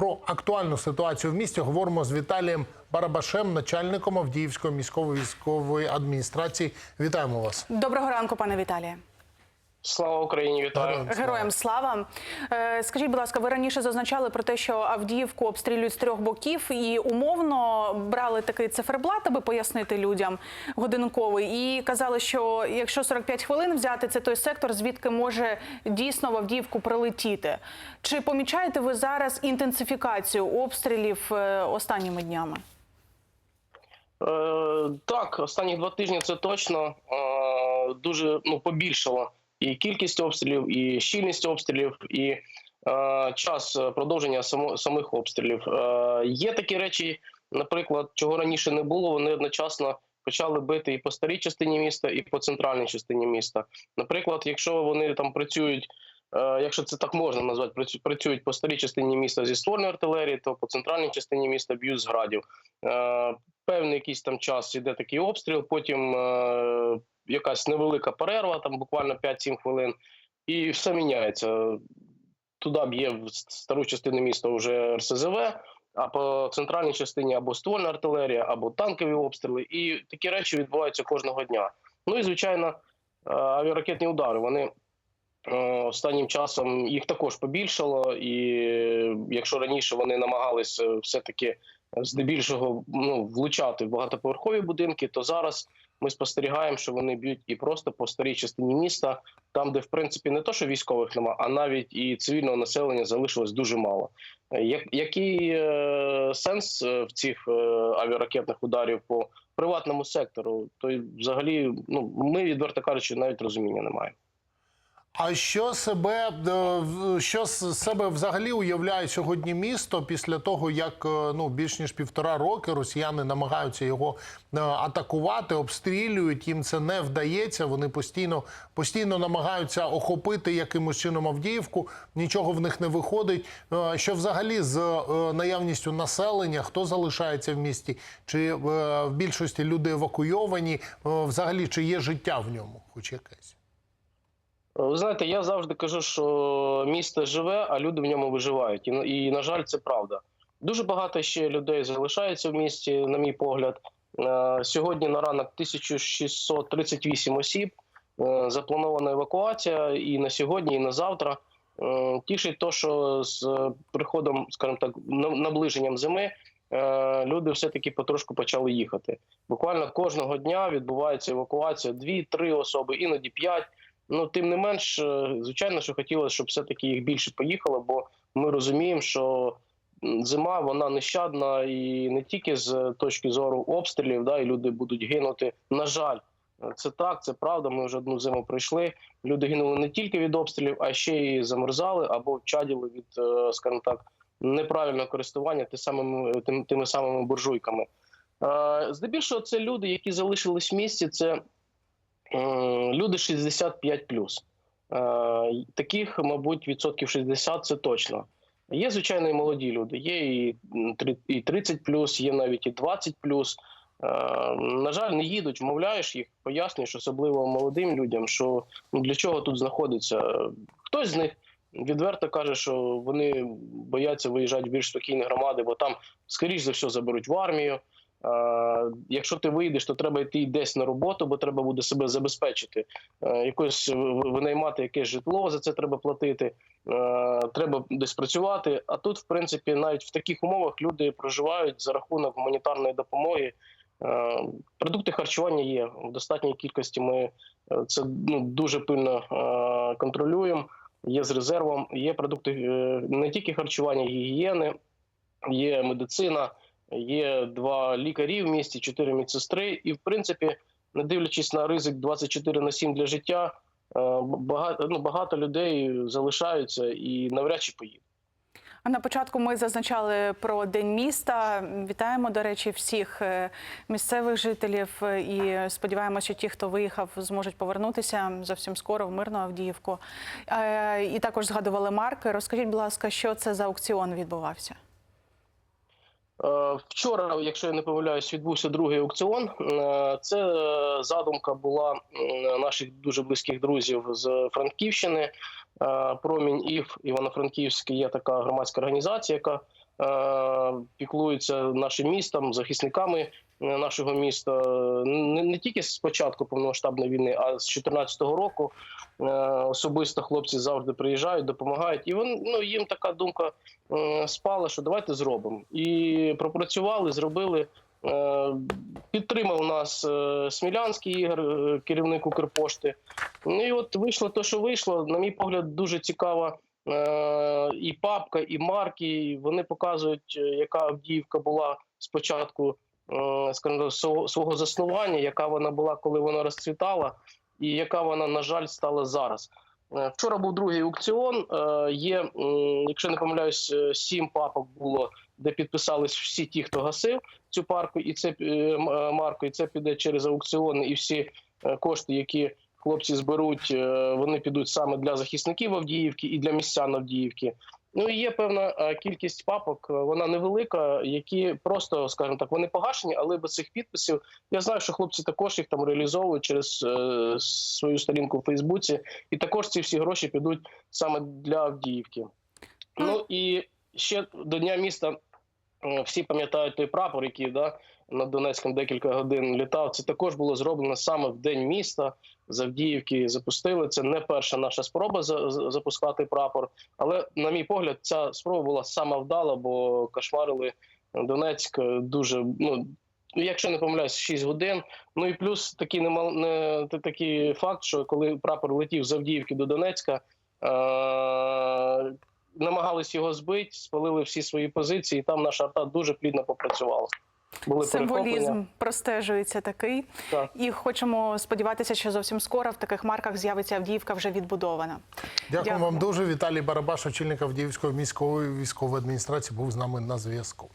Про актуальну ситуацію в місті говоримо з Віталієм Барабашем, начальником Авдіївської міської військової адміністрації. Вітаємо вас. Доброго ранку, пане Віталіє. Слава Україні, вітаю. Героям Героям слава. Е, Скажіть, будь ласка, ви раніше зазначали про те, що Авдіївку обстрілюють з трьох боків, і умовно брали такий циферблат, аби пояснити людям годинковий, і казали, що якщо 45 хвилин взяти, це той сектор, звідки може дійсно в Авдіївку прилетіти. Чи помічаєте ви зараз інтенсифікацію обстрілів е, останніми днями? Е, так, останні два тижні це точно е, дуже ну, побільшало і кількість обстрілів, і щільність обстрілів, і е, час продовження само, самих обстрілів. Е, є такі речі, наприклад, чого раніше не було, вони одночасно почали бити і по старій частині міста, і по центральній частині міста. Наприклад, якщо вони там працюють. Е, Якщо це так можна назвати, працю- працюють по старій частині міста зі ствольної артилерії, то по центральній частині міста б'ють з градів. Е, Певний якийсь там час іде такий обстріл, потім е, якась невелика перерва, там буквально 5-7 хвилин, і все міняється. Туди б'є в стару частину міста вже РСЗВ, а по центральній частині або ствольна артилерія, або танкові обстріли. І такі речі відбуваються кожного дня. Ну і звичайно, авіаракетні удари. Вони останнім часом їх також побільшало, і е, якщо раніше вони намагалися все-таки здебільшого ну, влучати в багатоповерхові будинки, то зараз ми спостерігаємо, що вони б'ють і просто по старій частині міста, там, де в принципі не то, що військових нема, а навіть і цивільного населення залишилось дуже мало. Е, Як, який е, сенс е, в цих е, авіаракетних ударів по приватному сектору? То взагалі, ну ми відверто кажучи, навіть розуміння не маємо. А що себе е, що себе взагалі уявляє сьогодні місто після того, як е, ну більш ніж півтора роки росіяни намагаються його е, атакувати, обстрілюють. Їм це не вдається. Вони постійно постійно намагаються охопити якимось чином Авдіївку. Нічого в них не виходить. Що взагалі з наявністю населення, хто залишається в місті, чи в більшості люди евакуйовані? Взагалі, чи є життя в ньому, хоч якесь? Ви знаєте, я завжди кажу, що місто живе, а люди в ньому виживають. І, і на жаль, це правда. Дуже багато ще людей залишається в місті, на мій погляд. Е, Сьогодні на ранок 1638 осіб. Е, Запланована евакуація і на сьогодні, і на завтра. Е, Тішить то, що з е, приходом, скажімо так, на- наближенням зими е, люди все-таки потрошку почали їхати. Буквально кожного дня відбувається евакуація: дві-три особи, іноді п'ять. Ну, тим не менш, е, звичайно, що хотілося, щоб все-таки їх більше поїхало, бо ми розуміємо, що зима вона нещадна і не тільки з точки зору обстрілів, да, і люди будуть гинути. На жаль, е, це так, це правда. Ми вже одну зиму пройшли. Люди гинули не тільки від обстрілів, а ще й замерзали або чаділи від, е, скажімо так, неправильного користування самими, тими самими буржуйками. Здебільшого, це люди, які залишились в місті. Це люди 65 Е, Таких, мабуть, відсотків 60 це точно. Є, звичайно, і молоді люди. Є і м, три- і 30 є навіть і 20 Е, На жаль, не їдуть, вмовляєш їх, пояснюєш, особливо молодим людям, що ну, для чого тут знаходиться. Хтось з них відверто каже, що вони бояться виїжджати в більш спокійні громади, бо там, скоріш за все, заберуть в армію. Е, Якщо ти вийдеш, то треба йти десь на роботу, бо треба буде себе забезпечити. Е, Якось винаймати якесь житло, за це треба платити. Е, Треба десь працювати. А тут, в принципі, навіть в таких умовах люди проживають за рахунок гуманітарної допомоги. Продукти харчування є в достатній кількості. Ми це ну, дуже пильно контролюємо. Є з резервом. Є продукти не тільки харчування, гігієни, є медицина. Є два лікарі в місті, чотири медсестри, і в принципі, не дивлячись на ризик 24 на 7 для життя, е, багато ну багато людей залишаються і навряд чи поїдуть. А на початку ми зазначали про день міста. Вітаємо, до речі, всіх е, місцевих жителів е, і сподіваємося, що ті, хто виїхав, зможуть повернутися зовсім скоро в мирну Авдіївку. І також згадували марки. Розкажіть, будь ласка, що це за аукціон відбувався? Вчора, якщо я не помиляюсь, відбувся другий аукціон. Е, Це задумка була наших дуже близьких друзів з Франківщини. Е, Промінь ІФ Івано-Франківський є така громадська організація, яка піклуються нашим містом, захисниками е, нашого міста. Не, тільки з початку повномасштабної війни, а з 2014 року. Е, Особисто хлопці завжди приїжджають, допомагають, і вон, ну, їм така думка е, спала, що давайте зробимо. І пропрацювали, зробили. Е, Підтримав нас е, Смілянський Ігор, е, керівник Укрпошти. Ну і от вийшло те, що вийшло. На мій погляд, дуже цікава е, і папка, і марки. Вони показують, е, яка Авдіївка була спочатку е, скажімо, свого, заснування, яка вона була, коли вона розцвітала, і яка вона, на жаль, стала зараз. Е, Вчора був другий аукціон. Е, Є, якщо не помиляюсь, е, сім папок було, де підписались всі ті, хто гасив цю парку, і це е, е, марку, і це піде через аукціони, і всі е, кошти, які хлопці зберуть, е, вони підуть саме для захисників Авдіївки і для містян Авдіївки. Ну і є певна е, кількість папок, е, вона невелика, які просто, скажімо так, вони погашені, але без цих підписів. Я знаю, що хлопці також їх там реалізовують через е, свою сторінку в Фейсбуці, і також ці всі гроші підуть саме для Авдіївки. Ну і ще до Дня міста всі пам'ятають той прапор, який да, над Донецьком декілька годин літав. Це також було зроблено саме в День міста. З Авдіївки запустили. Це не перша наша спроба за- за- запускати прапор. Але, на мій погляд, ця спроба була сама вдала, бо кошмарили Донецьк е, дуже. Ну, якщо не помиляюсь, 6 годин. Ну і плюс такий немал, не, та- такий факт, що коли прапор летів з Авдіївки до Донецька, е- намагались його збити, спалили всі свої позиції, і там наша арта дуже плідно попрацювала. Були Символізм простежується такий. Так. І хочемо сподіватися, що зовсім скоро в таких марках з'явиться Авдіївка вже відбудована. Дякую Дякую. вам дуже. Віталій Барабаш, очільник Авдіївської міської військової адміністрації, був з нами на зв'язку.